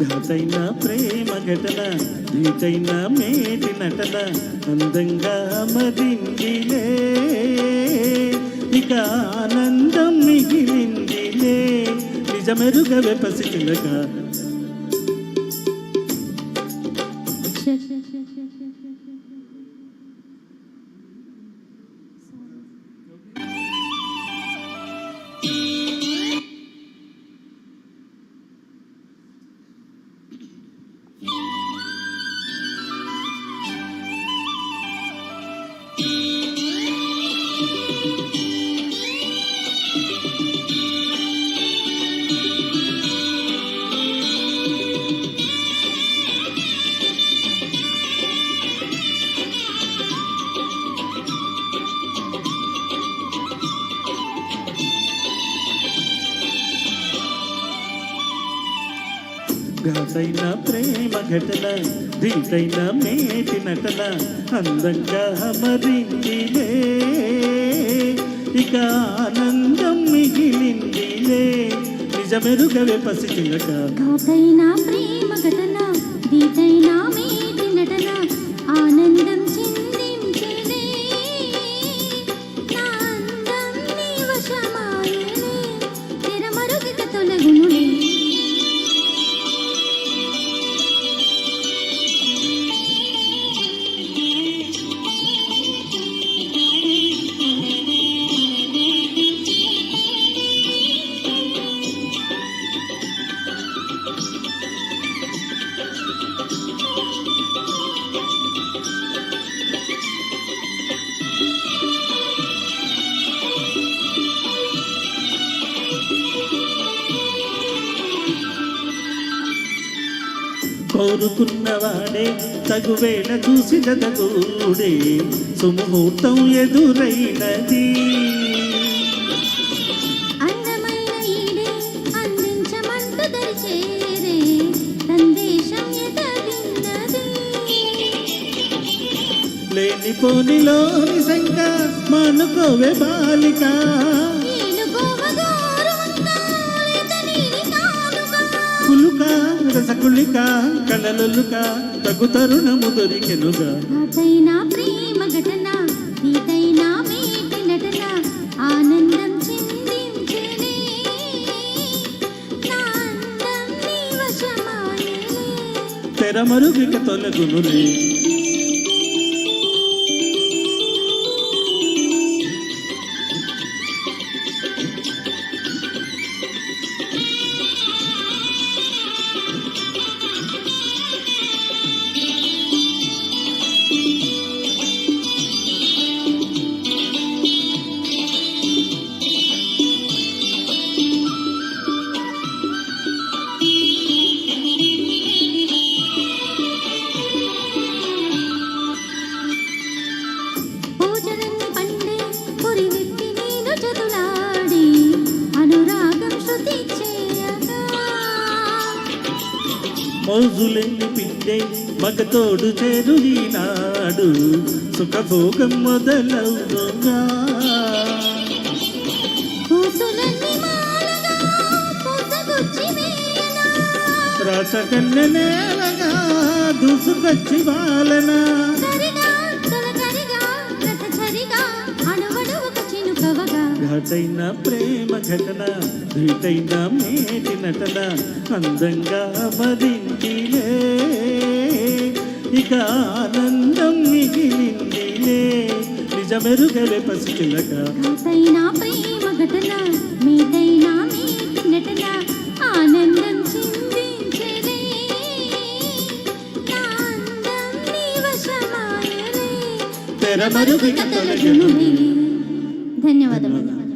ఘాటైన ప్రేమ ఘటన ధీటైన మేటి నటన అందంగా మరిందిలే ఇక ఆనందం మిగిలిందిలే. నిజమెరుగవే పసిచిలక గాసైన ప్రేమ ఘటన దీసైన మేటి నటన అందంగా మరిందిలే ఇక ఆనందం మిగిలిందిలే. నిజమెరుగవే పసిచిలక ఘాటైన ప్రేమ ఘటన దీసైన మేటి నటన కోరుకున్నవాడే తగువేళ చూసి జతగూడే సుముహూర్తం ఎదురైనది. ఎదగిన్నది లేనిపోనిలోని శంక మానుకోవే బాలిక. రసకులిక కళలొల్లుక తగు తరుణము దొరికెనుగా. ఘాటైన ప్రేమ ఘటన దీటైన మేటి నటన ఆనందం చిందించలే నా అందం నీ వశమాయలే తెరమరుగిక తొలగునులే. మోజులెన్ని పిండే మగతోడు చేరు ఈనాడు సుఖభోగం మొదలవుగా రాసకన్నె నేలగా దూసుకొచ్చి వాలనా? ఘాటైన ప్రేమ ఘటన ధీటైన మేటి నటన అందంగా మరిందిలే ఇక ఆనందం మిగిలిందిలే. నిజమెరుగలే పసిచిలక ఘాటైన ప్రేమ ఘటన మీదైన మీటి నటన ఆనందం చిందించలే ధన్యవాదములు.